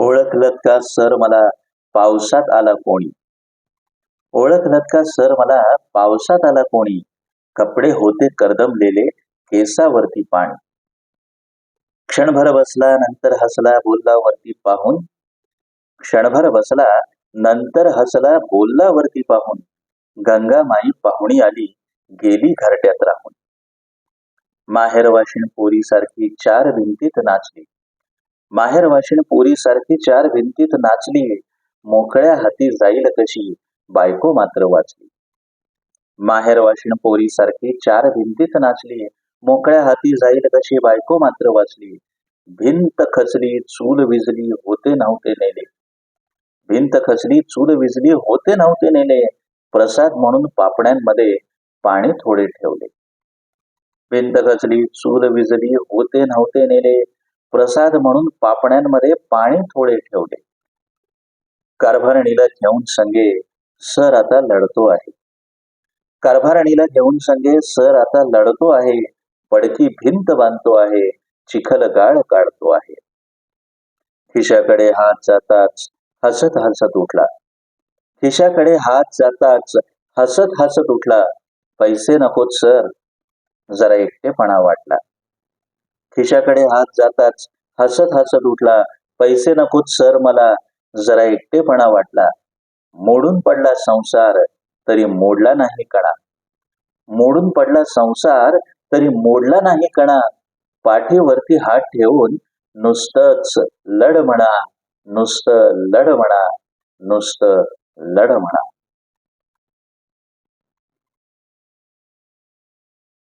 ओळखलत का सर मला? पावसात आला कोणी? ओळखलत का सर मला? पावसात आला कोणी? कपडे होते करदमलेले केसावरती पाणी. क्षणभर बसला नंतर हसला बोलला वरती पाहून. क्षणभर बसला नंतर हसला बोलला वरती पाहून. गंगामाई पाहुणी आली गेली घरट्यात राहून. माहेरवाशिण पोरीसारखी पोरी सारखी चार भिंतीत नाचली. माहेर वाशिण पोरी सारखी चार भिंतीत नाचली. मोकळ्या हाती जाईल कशी? बायको मात्र वाचली. माहेर वाशिण पोरी सारखी चार भिंतीत नाचली. मोकळ्या हाती जाईल कशी? बायको मात्र वाचली. भिंत खचली चूल विजली होते नव्हते नेले. भिंत खचली चूल विजली होते नव्हते नेले. प्रसाद म्हणून पापण्यांमध्ये पाणी थोडे ठेवले. भिंत खचली चूल विजली होते नव्हते नेले. प्रसाद म्हणून पापण्यांमध्ये पाणी थोडे ठेवले. कारभारणीला घेऊन संगे सर आता लढतो आहे. कारभारणीला घेऊन संगे सर आता लढतो आहे. पडकी भिंत बांधतो आहे. चिखल गाळ काढतो आहे. खिशाकडे हात जाताच हसत हसत उठला. खिशाकडे हात जाताच हसत हसत उठला. पैसे नकोत सर. जरा एकटेपणा वाटला. खिशाकडे हात जाताच हसत हसत उठला. पैसे नकोत सर मला. जरा एकटेपणा वाटला. मोडून पडला संसार तरी मोडला नाही कणा. मोडून पडला संसार तरी मोडला नाही कणा. पाठीवरती हात ठेवून नुसतंच लढ म्हणा. नुसतं लढ म्हणा. नुसतं लढ म्हणा.